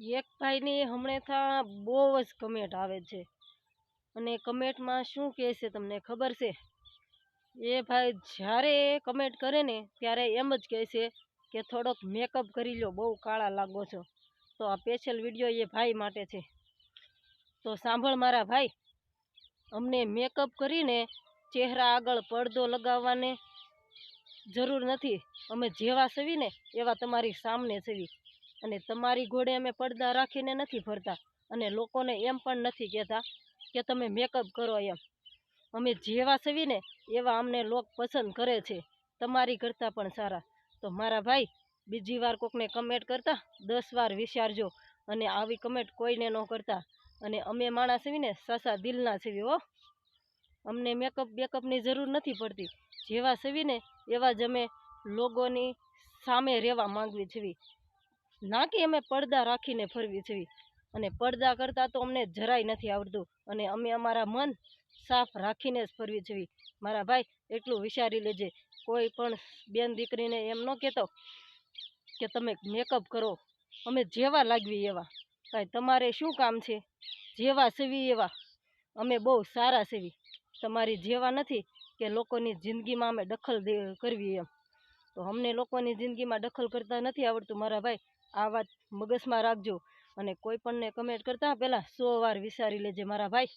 એક ભાઈની હમણાં બહુ જ કમેન્ટ આવે છે. અને કમેન્ટમાં શું કહે છે તમને ખબર છે? એ ભાઈ જ્યારે કમેન્ટ કરે ને ત્યારે એમ જ કહે છે કે થોડોક મેકઅપ કરી લો બહુ કાળા લાગો છો. તો આ સ્પેશિયલ વીડિયો એ ભાઈ માટે છે. તો સાંભળ મારા ભાઈ, અમને મેકઅપ કરીને ચહેરા આગળ પડદો લગાવવાને જરૂર નથી. અમે જેવા સવીને એવા તમારી સામને સવી. અને તમારી ઘોડે અમે પડદા રાખીને નથી ફરતા અને લોકોને એમ પણ નથી કહેતા કે તમે મેકઅપ કરો એમ. અમે જેવા સવીને એવા અમને લોક પસંદ કરે છે. તમારી કરતાં પણ સારા. તો મારા ભાઈ, બીજી વાર કોકને કમેન્ટ કરતા, દસ વાર વિચારજો. અને આવી કમેન્ટ કોઈને ન કરતા. અને અમે માણસ સીવીને સાસા દિલના સીવી હો. અમને મેકઅપ બેકઅપની જરૂર નથી પડતી. જેવા સીવીને એવા જ અમે લોકોની સામે રહેવા માંગવી છીએ. ના કે અમે પડદા રાખીને ફરવી છીએ. અને પડદા કરતાં તો અમને જરાય નથી આવડતું. અને અમે અમારા મન સાફ રાખીને જ ફરવી જોઈએ મારા ભાઈ, એટલું વિચારી લેજે. કોઈ પણ બેન દીકરીને એમ ન કહેતો કે તમે મેકઅપ કરો. અમે જેવા લાગવી એવા. કાંઈ તમારે શું કામ છે? જેવા સેવી એવા. અમે બહુ સારા સેવી. તમારી જેવા નથી કે લોકોની જિંદગીમાં અમે દખલ કરવી એમ. તો અમને લોકોની જિંદગીમાં દખલ કરતા નથી આવડતું, મારા ભાઈ. આ વાત મગજમાં રાખજો અને કોઈ પણને કમેન્ટ કરતા પહેલાં સો વાર વિચારી લેજે મારા ભાઈ.